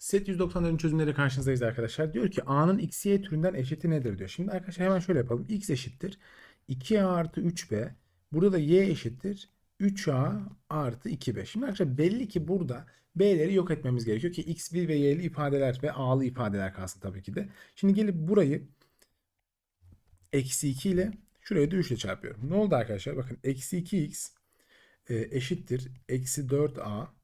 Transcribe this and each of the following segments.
Set 194'ün çözümleri karşınızdayız arkadaşlar. Diyor ki A'nın x, y türünden eşiti nedir diyor. Şimdi arkadaşlar hemen şöyle yapalım. X eşittir 2A artı 3B. Burada da y eşittir 3A artı 2B. Şimdi arkadaşlar belli ki burada B'leri yok etmemiz gerekiyor ki X1 ve Y'li ifadeler ve A'lı ifadeler kalsın tabii ki de. Şimdi gelip burayı eksi 2 ile şurayı da 3 ile çarpıyorum. Ne oldu arkadaşlar? Bakın eksi 2x e, eşittir eksi 4a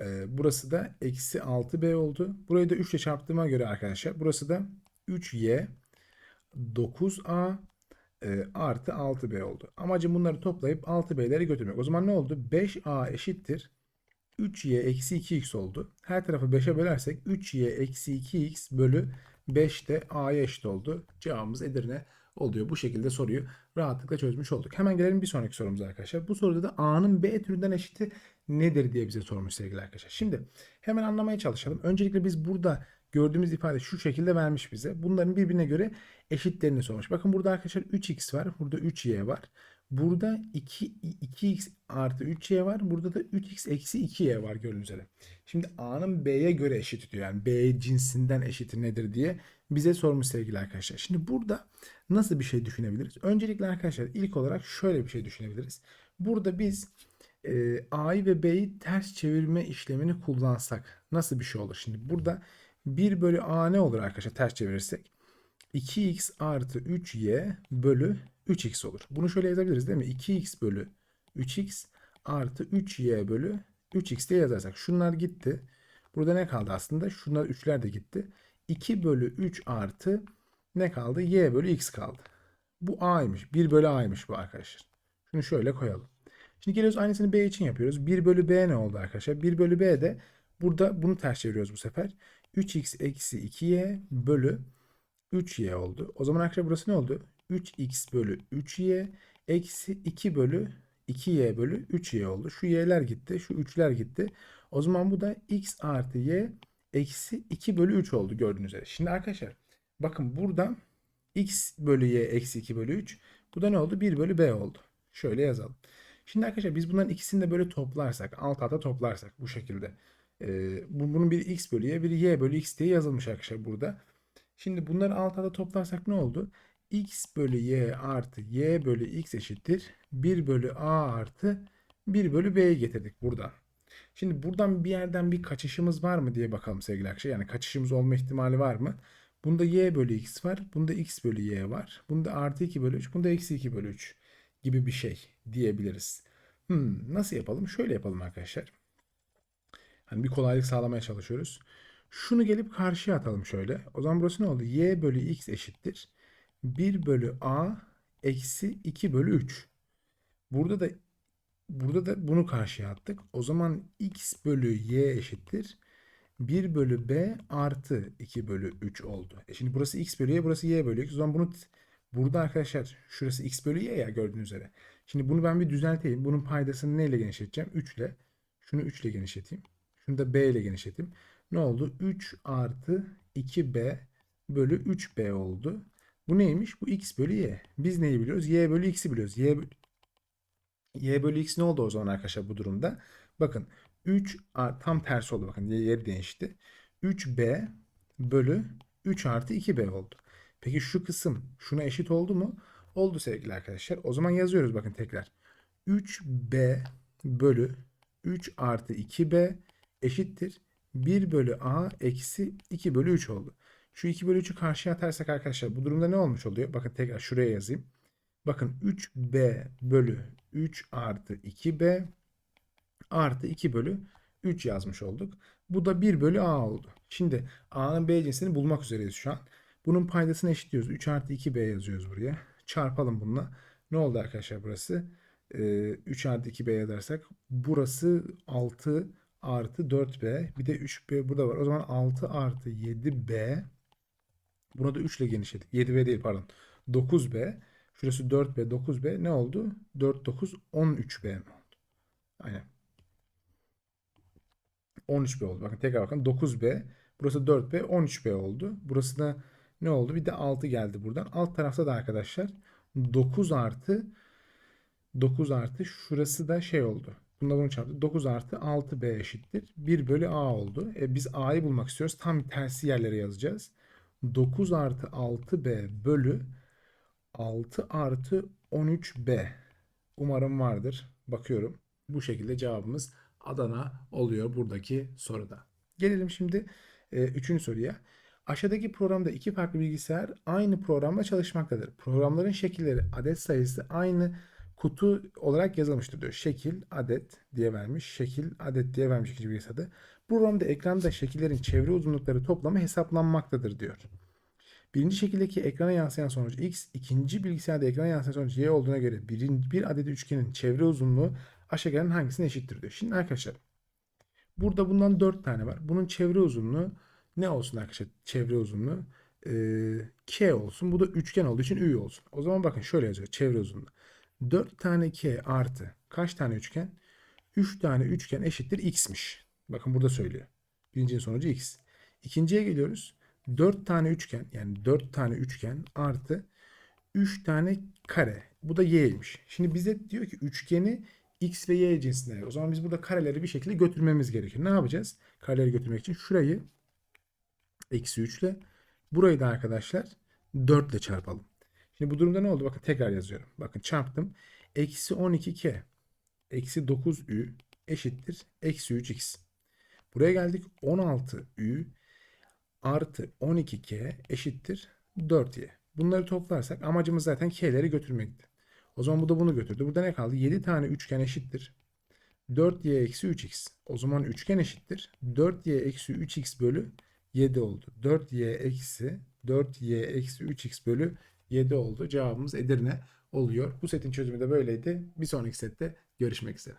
e, burası da eksi 6b oldu. Burayı da 3 ile çarptığıma göre arkadaşlar burası da 3y 9a e, artı 6b oldu. Amacım bunları toplayıp 6b'leri götürmek. O zaman ne oldu? 5a eşittir 3y eksi 2x oldu. Her tarafı 5'e bölersek 3y eksi 2x bölü 5 de a'ya eşit oldu. Cevabımız Edirne oluyor. Bu şekilde soruyu rahatlıkla çözmüş olduk. Hemen gelelim bir sonraki sorumuza arkadaşlar. Bu soruda da A'nın B türünden eşiti nedir diye bize sormuş sevgili arkadaşlar. Şimdi hemen anlamaya çalışalım. Öncelikle biz burada gördüğümüz ifade şu şekilde vermiş bize. Bunların birbirine göre eşitlerini sormuş. Bakın burada arkadaşlar 3x var. Burada 3y var. Burada 2, 2x artı 3y var. Burada da 3x eksi 2y var gördüğünüz üzere. Şimdi A'nın B'ye göre eşit diyor. Yani B cinsinden eşiti nedir diye bize sormuş sevgili arkadaşlar. Şimdi burada nasıl bir şey düşünebiliriz? Öncelikle arkadaşlar ilk olarak şöyle bir şey düşünebiliriz. Burada biz e, A'yı ve B'yi ters çevirme işlemini kullansak nasıl bir şey olur? Şimdi burada 1 bölü A ne olur arkadaşlar ters çevirirsek? 2x artı 3y bölü 3x olur. Bunu şöyle yazabiliriz değil mi? 2x bölü 3x artı 3y bölü 3x diye yazarsak. Şunlar gitti. Burada ne kaldı aslında? Şunlar 3'ler de gitti. 2 bölü 3 artı ne kaldı? y bölü x kaldı. Bu a'ymış. 1 bölü a'ymış bu arkadaşlar. Şunu şöyle koyalım. Şimdi geliyoruz aynısını b için yapıyoruz. 1 bölü b ne oldu arkadaşlar? 1 bölü b de burada bunu ters çeviriyoruz bu sefer. 3x eksi 2y bölü 3y oldu. O zaman arkadaşlar burası ne oldu? 3x bölü 3y eksi 2 bölü 2y bölü 3y oldu. Şu y'ler gitti. Şu 3'ler gitti. O zaman bu da x artı y eksi 2 bölü 3 oldu gördüğünüz üzere. Şimdi arkadaşlar bakın burada x bölü y eksi 2 bölü 3. Bu da ne oldu? 1 bölü b oldu. Şöyle yazalım. Şimdi arkadaşlar biz bunların ikisini de böyle toplarsak alt alta toplarsak bu şekilde. Ee, bu- bunun bir x bölü y bir y bölü x diye yazılmış arkadaşlar burada. Şimdi bunları alt alta toplarsak ne oldu? X bölü y artı y bölü x eşittir. 1 bölü a artı 1 bölü b'yi getirdik buradan. Şimdi buradan bir yerden bir kaçışımız var mı diye bakalım sevgili arkadaşlar. Yani kaçışımız olma ihtimali var mı? Bunda y bölü x var. Bunda x bölü y var. Bunda artı 2 bölü 3. Bunda eksi 2 bölü 3 gibi bir şey diyebiliriz. Hmm, nasıl yapalım? Şöyle yapalım arkadaşlar. Hani bir kolaylık sağlamaya çalışıyoruz. Şunu gelip karşıya atalım şöyle. O zaman burası ne oldu? y bölü x eşittir. 1 bölü a eksi 2 bölü 3. Burada da burada da bunu karşıya attık. O zaman x bölü y eşittir. 1 bölü b artı 2 bölü 3 oldu. E şimdi burası x bölü y, burası y bölü x. O zaman bunu burada arkadaşlar şurası x bölü y ya gördüğünüz üzere. Şimdi bunu ben bir düzelteyim. Bunun paydasını neyle genişleteceğim? 3 ile. Şunu 3 ile genişleteyim. Şunu da b ile genişleteyim. Ne oldu? 3 artı 2b bölü 3b oldu. Bu neymiş? Bu x bölü y. Biz neyi biliyoruz? y bölü x'i biliyoruz. y, bö- y bölü x ne oldu o zaman arkadaşlar bu durumda? Bakın 3 a- tam tersi oldu. Bakın yeri değişti. 3b bölü 3 artı 2b oldu. Peki şu kısım şuna eşit oldu mu? Oldu sevgili arkadaşlar. O zaman yazıyoruz bakın tekrar. 3b bölü 3 artı 2b eşittir. 1 bölü a eksi 2 bölü 3 oldu. Şu 2 bölü 3'ü karşıya atarsak arkadaşlar bu durumda ne olmuş oluyor? Bakın tekrar şuraya yazayım. Bakın 3b bölü 3 artı 2b artı 2 bölü 3 yazmış olduk. Bu da 1 bölü a oldu. Şimdi a'nın b cinsini bulmak üzereyiz şu an. Bunun paydasını eşitliyoruz. 3 artı 2b yazıyoruz buraya. Çarpalım bununla. Ne oldu arkadaşlar burası? Ee, 3 artı 2b yazarsak burası 6 artı 4b. Bir de 3b burada var. O zaman 6 artı 7b. Buna da 3 ile genişledik. 7b değil pardon. 9b. Şurası 4b 9b. Ne oldu? 4 9 13b mi oldu? Aynen. 13b oldu. Bakın tekrar bakın 9b. Burası 4b 13b oldu. Burası da ne oldu? Bir de 6 geldi buradan. Alt tarafta da arkadaşlar 9 artı 9 artı şurası da şey oldu. Bunda bunu çarptı. 9 artı 6b eşittir. 1 bölü a oldu. E, biz a'yı bulmak istiyoruz. Tam tersi yerlere yazacağız. 9 artı 6b bölü 6 artı 13b. Umarım vardır. Bakıyorum. Bu şekilde cevabımız Adana oluyor buradaki soruda. Gelelim şimdi e, üçüncü soruya. Aşağıdaki programda iki farklı bilgisayar aynı programla çalışmaktadır. Programların şekilleri, adet sayısı aynı kutu olarak yazılmıştır diyor. Şekil, adet diye vermiş. Şekil, adet diye vermiş ikinci bilgisayarda. Bu programda ekranda şekillerin çevre uzunlukları toplamı hesaplanmaktadır diyor. Birinci şekildeki ekrana yansıyan sonuç x, ikinci bilgisayarda ekrana yansıyan sonuç y olduğuna göre birinci, bir adet üçgenin çevre uzunluğu aşağıdakilerin hangisine eşittir diyor. Şimdi arkadaşlar burada bundan 4 tane var. Bunun çevre uzunluğu ne olsun arkadaşlar? Çevre uzunluğu Ee, k olsun. Bu da üçgen olduğu için ü olsun. O zaman bakın şöyle yazıyor. Çevre uzunluğu. 4 tane k artı kaç tane üçgen? 3 tane üçgen eşittir x'miş. Bakın burada söylüyor. Birincinin sonucu x. İkinciye geliyoruz. 4 tane üçgen yani 4 tane üçgen artı 3 tane kare. Bu da y'ymiş. Şimdi bize diyor ki üçgeni x ve y cinsinden. O zaman biz burada kareleri bir şekilde götürmemiz gerekir. Ne yapacağız? Kareleri götürmek için şurayı eksi 3 ile burayı da arkadaşlar 4 ile çarpalım. Şimdi bu durumda ne oldu? Bakın tekrar yazıyorum. Bakın çarptım. Eksi 12k eksi 9ü eşittir. Eksi 3x. Buraya geldik. 16ü artı 12k eşittir 4y. Bunları toplarsak amacımız zaten k'leri götürmekti. O zaman bu da bunu götürdü. Burada ne kaldı? 7 tane üçgen eşittir. 4y eksi 3x. O zaman üçgen eşittir. 4y eksi 3x bölü 7 oldu. 4y eksi 4y eksi 3x bölü 7 oldu. Cevabımız Edirne oluyor. Bu setin çözümü de böyleydi. Bir sonraki sette görüşmek üzere.